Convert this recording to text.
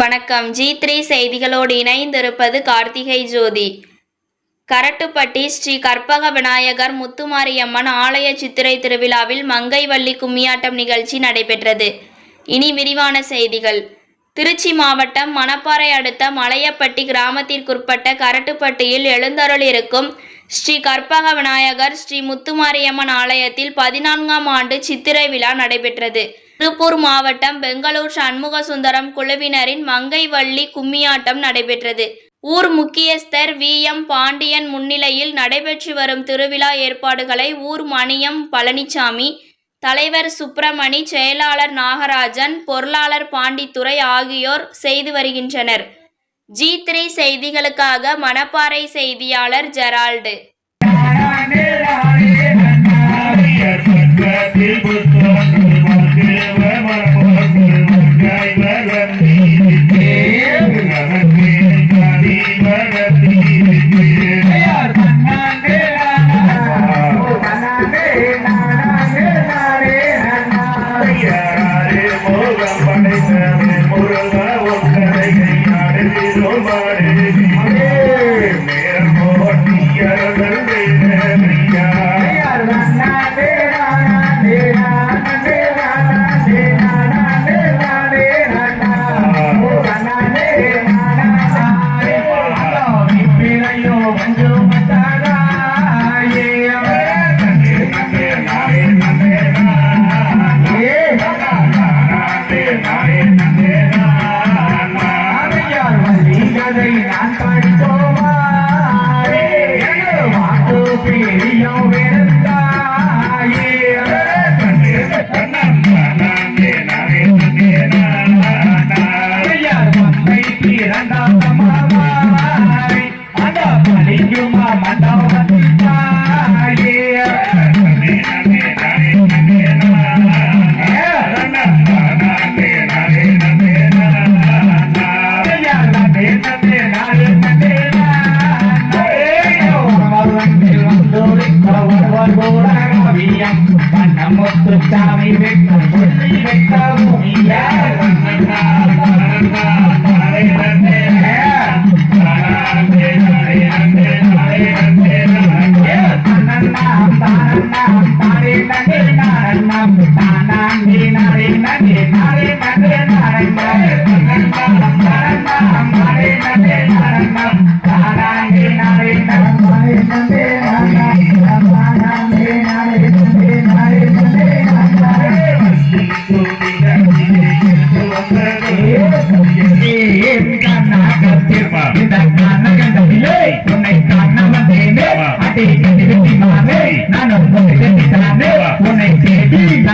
வணக்கம். G three செய்திகளோடு இணைந்திருப்பது கார்த்திகை ஜோதி. கரட்டுப்பட்டி ஸ்ரீ கற்பக விநாயகர் முத்துமாரியம்மன் ஆலய சித்திரை திருவிழாவில் மங்கைவள்ளி கும்மியாட்டம் நிகழ்ச்சி நடைபெற்றது. இனி விரிவான செய்திகள். திருச்சி மாவட்டம் மணப்பாறை அடுத்த மலையப்பட்டி கிராமத்திற்குட்பட்ட கரட்டுப்பட்டியில் எழுந்தருளிருக்கும் ஸ்ரீ கற்பக விநாயகர் ஸ்ரீ முத்துமாரியம்மன் ஆலயத்தில் பதினான்காம் ஆண்டு சித்திரை விழா நடைபெற்றது. திருப்பூர் மாவட்டம் பெங்களூர் சண்முக சுந்தரம் குழுவினரின் மங்கைவள்ளி கும்மியாட்டம் நடைபெற்றது. ஊர் முக்கியஸ்தர் வி. எம். பாண்டியன் முன்னிலையில் நடைபெற்று வரும் திருவிழா ஏற்பாடுகளை ஊர் மணியம் பழனிசாமி தலைவர் சுப்பிரமணி செயலாளர் நாகராஜன் பொருளாளர் பாண்டித்துறை ஆகியோர் செய்து வருகின்றனர். ஜி த்ரீ செய்திகளுக்காக மணப்பாறை செய்தியாளர் ஜெரால்டு. நான் படித்தோமா சாமி வெட்ட சொல்லி வெட்ட உன்னை தேடி நான் வரே கண்ணே நன்னே நானே நன்னே கண்ணே